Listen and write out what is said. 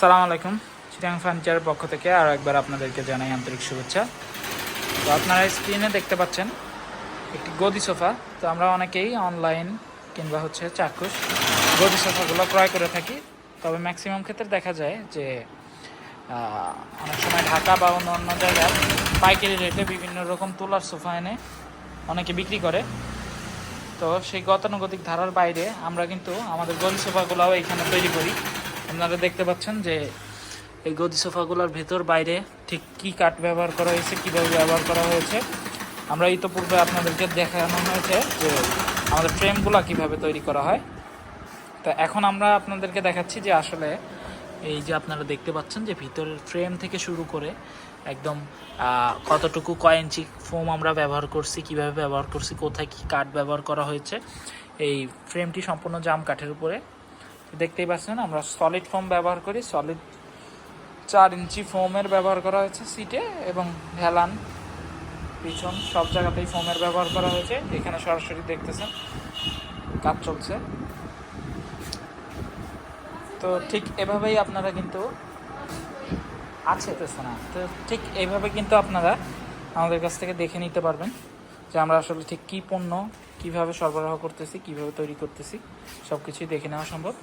আসসালামু আলাইকুম। চিটাং ফার্নিচারের পক্ষ থেকে আরও একবার আপনাদেরকে জানাই আন্তরিক শুভেচ্ছা। তো আপনারা স্ক্রিনে দেখতে পাচ্ছেন একটি গদি সোফা। তো আমরা অনেকেই অনলাইন কিংবা হচ্ছে চাক্ষুষ গদি সোফাগুলো ক্রয় করে থাকি। তবে ম্যাক্সিমাম ক্ষেত্রে দেখা যায় যে অনেক সময় ঢাকা বা অন্য অন্য জায়গায় পাইকারি রেটে বিভিন্ন রকম তোলার সোফা এনে অনেকে বিক্রি করে। তো সেই গতানুগতিক ধারার বাইরে আমরা কিন্তু আমাদের গদি সোফাগুলোও এখানে তৈরি করি। আপনারা দেখতে পাচ্ছেন যে এই গদি সোফাগুলোর ভেতর বাইরে ঠিক কী কাঠ ব্যবহার করা হয়েছে, কীভাবে ব্যবহার করা হয়েছে, আমরা ইতোপূর্বে আপনাদেরকে দেখানো হয়েছে যে আমাদের ফ্রেমগুলো কীভাবে তৈরি করা হয়। তো এখন আমরা আপনাদেরকে দেখাচ্ছি যে আসলে এই যে আপনারা দেখতে পাচ্ছেন যে ভিতরের ফ্রেম থেকে শুরু করে একদম কতটুকু কয়েঞ্চি ফোম আমরা ব্যবহার করছি, কীভাবে ব্যবহার করছি, কোথায় কি কাঠ ব্যবহার করা হয়েছে, এই ফ্রেমটি সম্পূর্ণ জাম কাঠের উপরে দেখতেই পাচ্ছেন, আমরা সলিড ফোম ব্যবহার করি সলিড চার ইঞ্চি ফোমের ব্যবহার করা হয়েছে সিটে এবং ভেলান পিছন, সব জায়গাতেই ফোমের ব্যবহার করা হয়েছে, এখানে সরাসরি দেখতেছেন, কাজ চলছে। তো ঠিক এভাবেই আপনারা কিন্তু আছে তো শোনা তো ঠিক এইভাবে কিন্তু আপনারা আমাদের কাছ থেকে দেখে নিতে পারবেন যে আমরা আসলে ঠিক কী পণ্য, কীভাবে সরবরাহ করতেছি, কীভাবে তৈরি করতেছি সব কিছুই দেখে নেওয়া সম্ভব।